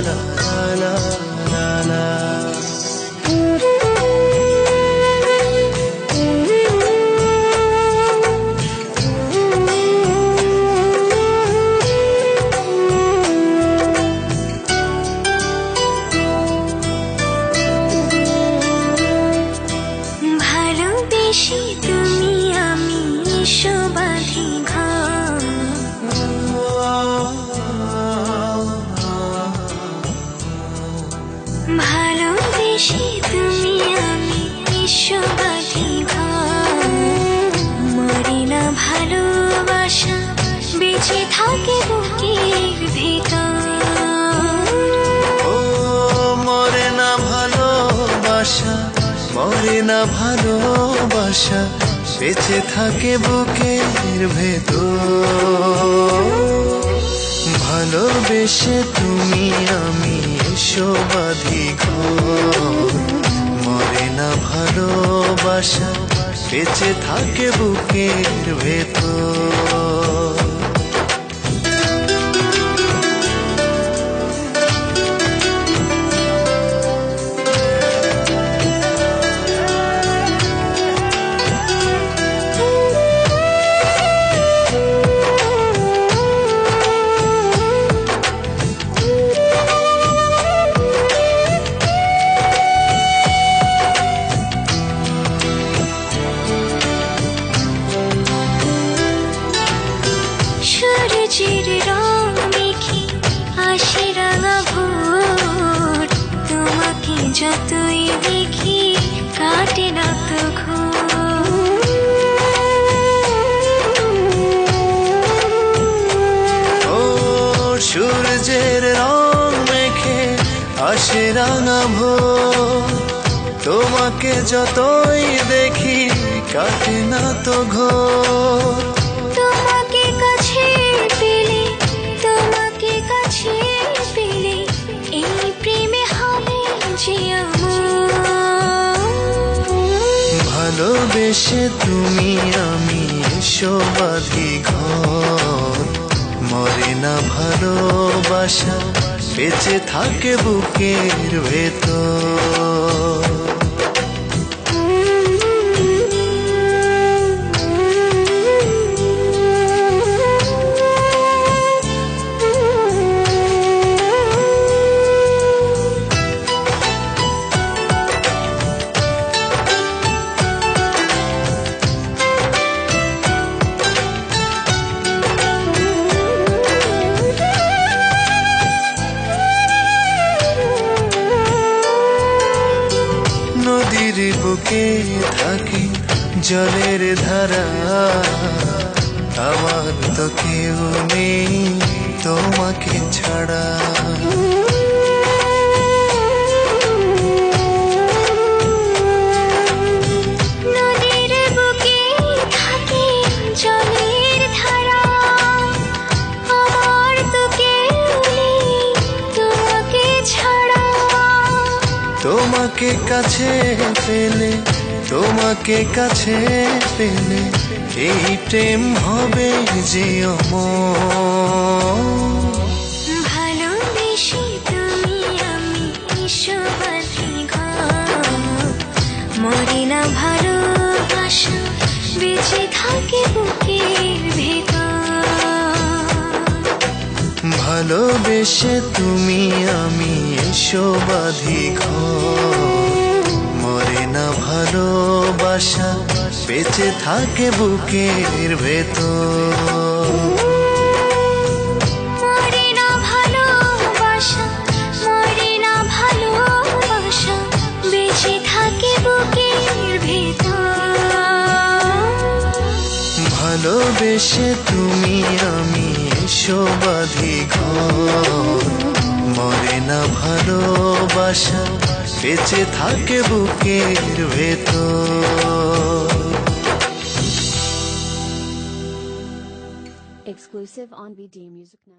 لا لا ভালোবাসা, মরে না ভালোবাসা, বেঁচে থাকে বুকের ভেতর। ভালোবেসে তুমি আমি এসো বাঁধি মরে না ভালোবাসা, বেঁচে থাকে বুকের ভেতর। আসে রাঙা ভোর তোমাকে যতই দেখি কাটে না তো ঘোর। তোমাকে কাছে পেলে তোমাকে কাছে পেলে এই প্রেমে হবে যে ভালোবেসে তুমি আমি বাঁধি ঘর। মরে না ভালোবাসা বেঁচে থাকে বুকের ভেতর। বুকে থাকি জলের ধারা। আমার তো কেউ নেই তোমাকে ছাড়া। তোমাকে কাছে পেলে, তোমাকে কাছে পেলে, এই প্রেম হবে যে অমর। মরে না ভালোবাসা, বেঁচে থাকে বুকের ভেতর। ভালোবেসে তুমি আমি এসো বাঁধি ঘর। মরে না ভালোবাসা বেঁচে থাকে বুকের ভেতর। মরে না ভালোবাসা মরে না ভালোবাসা বেঁচে থাকে বুকের ভেতর। ভালোবেসে তুমি আমি এসো ঘ মরে না ভালোবাসা বেঁচে থাকে বুকের ভেতর Exclusive on BD Music 90.